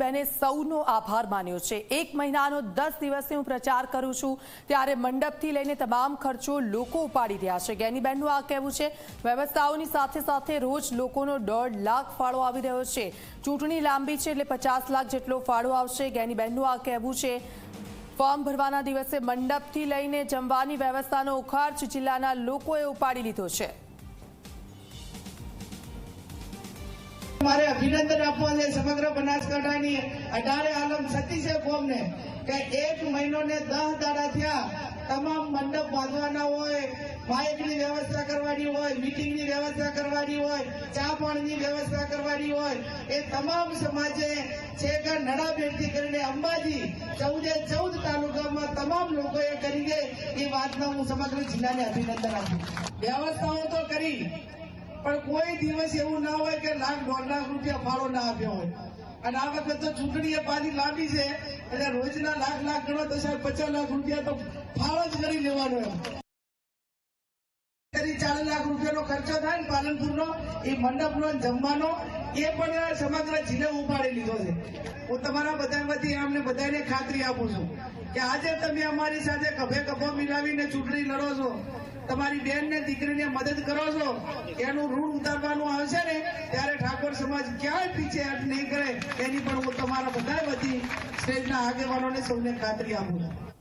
ગેનીબેને સૌનો આભાર માન્યો છે. એક મહિનાનો દસ દિવસથી હું પ્રચાર કરું છું, ત્યારે મંડપથી લઈને તમામ ખર્ચો લોકો ઉપાડી રહ્યા છે. ગેનીબહેનનું આ કહેવું છે, વ્યવસ્થાઓની સાથે સાથે રોજ લોકોનો દોઢ લાખ ફાળો આવી રહ્યો છે. ચૂંટણી લાંબી છે એટલે પચાસ લાખ જેટલો ફાળો આવશે. ગેનીબહેનનું આ કહેવું છે, ફોર્મ ભરવાના દિવસે મંડપથી લઈને જમવાની વ્યવસ્થાનો ખર્ચ જિલ્લાના લોકોએ ઉપાડી લીધો છે. મારે અભિનંદન આપવા છે સમગ્ર બનાસકાંઠાની અઢારે આલમ સતીશે કોમને કે એક મહિનો ને દસ દાડા થયા, તમામ મંડપ બાંધવાના હોય માઇકની વ્યવસ્થા કરવાની હોય, મીટિંગની વ્યવસ્થા કરવાની હોય, ચા પાણીની વ્યવસ્થા કરવાની હોય, એ તમામ સમાજે છેક નડાબેટથી કરીને અંબાજી, ચૌદે ચૌદ તાલુકામાં તમામ લોકોએ કરી દે એ વાતનો હું સમગ્ર જિલ્લાને અભિનંદન આપું વ્યવસ્થાઓ તો કરી પણ કોઈ દિવસ એવું ના હોય કે લાખ, દોઢ લાખ રૂપિયા ફાળો ના આપ્યો હોય. અને આ વખત તો ચૂંટણી એ પાછી લાંબી છે, એટલે રોજના લાખ લાખ ગણો તો સાહેબ પચાસ લાખ રૂપિયા તો ફાળો જ કરી લેવાનો એમ ચાલીસ લાખ રૂપિયાનો ખર્ચો થાય ને પાલનપુરનો, એ મંડપનો ને જમવાનો, એ પણ સમગ્ર જિલ્લે ઉપાડી લીધો છે. હું તમારા બધામાંથી અમને બધાને ખાતરી આપું છું કે આજે તમે અમારી સાથે કભે કભો મિલાવીને ચૂંટણી લડો છો. તમારી બેન ને દીકરીને મદદ કરો છો, એનું ઋણ ઉતારવાનું આવશે ને, ત્યારે ઠાકોર સમાજ ક્યાંય પીછે હટ નહીં કરે. એની પણ હું તમારા બધા વતી સ્ટેજના આગેવાનોને સૌને ખાતરી આપું છું.